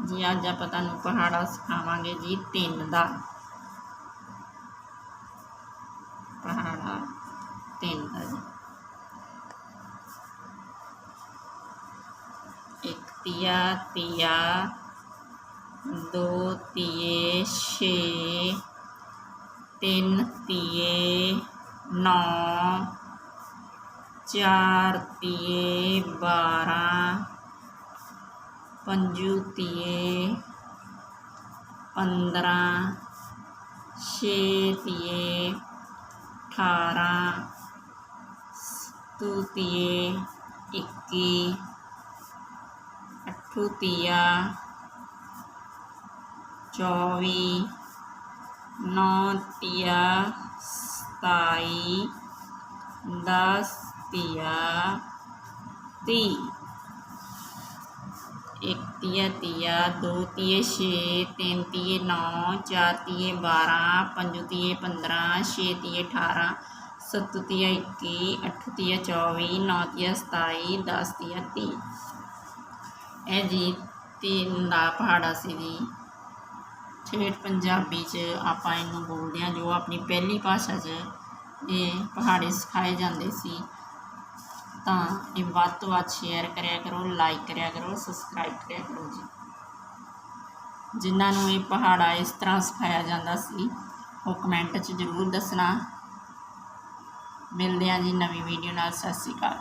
ਜੀ ਅੱਜ ਆਪਾਂ ਤੁਹਾਨੂੰ ਪਹਾੜਾ ਸਿਖਾਵਾਂਗੇ ਜੀ ਤਿੰਨ ਦਾ ਪਹਾੜਾ ਤਿੰਨ ਦਾ ਜੀ ਇੱਕ ਤੀਆ ਤੀਆ ਦੋ ਤੀਏ ਛੇ ਤਿੰਨ ਤੀਏ ਨੌ ਚਾਰ ਤੀਏ ਬਾਰਾਂ पंजूतीअ पंद्रहं शेतिये ठारहं स्तुतिये इक्की अठटीह चोवीह नौतिया सताई दस तिया ती ਇੱਕ ਤੀਆ ਤੀਆ, ਦੋ ਤੀਏ ਛੇ, ਤਿੰਨ ਤੀਏ ਨੌ, ਚਾਰ ਤੀਏ ਬਾਰਾਂ, ਪੰਜ ਤੀਏ ਪੰਦਰਾਂ, ਛੇ ਤੀਏ ਅਠਾਰਾਂ, ਸੱਤ ਤੀਆ ਇੱਕੀ, ਅੱਠ ਤੀਆ ਚੌਵੀ, ਨੌ ਤੀਆ ਸਤਾਈ, ਦਸ ਤੀਆ ਤੀਹ। ਇਹ ਜੀ ਤਿੰਨ ਦਾ ਪਹਾੜਾ ਸੀ ਜੀ। ਠੇਠ ਪੰਜਾਬੀ 'ਚ ਆਪਾਂ ਇਹਨੂੰ ਬੋਲਦੇ ਹਾਂ, ਜੋ ਆਪਣੀ ਪਹਿਲੀ ਭਾਸ਼ਾ 'ਚ ਇਹ ਪਹਾੜੇ ਸਿਖਾਏ ਜਾਂਦੇ ਸੀ। ਤਾਂ ਇਹ ਵੱਧ ਤੋਂ ਵੱਧ ਸ਼ੇਅਰ ਕਰਿਆ ਕਰੋ ਲਾਈਕ ਕਰਿਆ ਕਰੋ ਸਬਸਕ੍ਰਾਈਬ ਕਰਿਆ ਕਰੋ ਜੀ। ਜਿਨ੍ਹਾਂ ਨੂੰ ਇਹ ਪਹਾੜਾ ਇਸ ਤਰ੍ਹਾਂ ਸਿਖਾਇਆ ਜਾਂਦਾ ਸੀ, ਉਹ ਕਮੈਂਟ 'ਚ ਜ਼ਰੂਰ ਦੱਸਣਾ। ਮਿਲਦੇ ਹਾਂ ਜੀ ਨਵੀਂ ਵੀਡੀਓ ਨਾਲ, ਸਤਿ ਸ਼੍ਰੀ ਅਕਾਲ।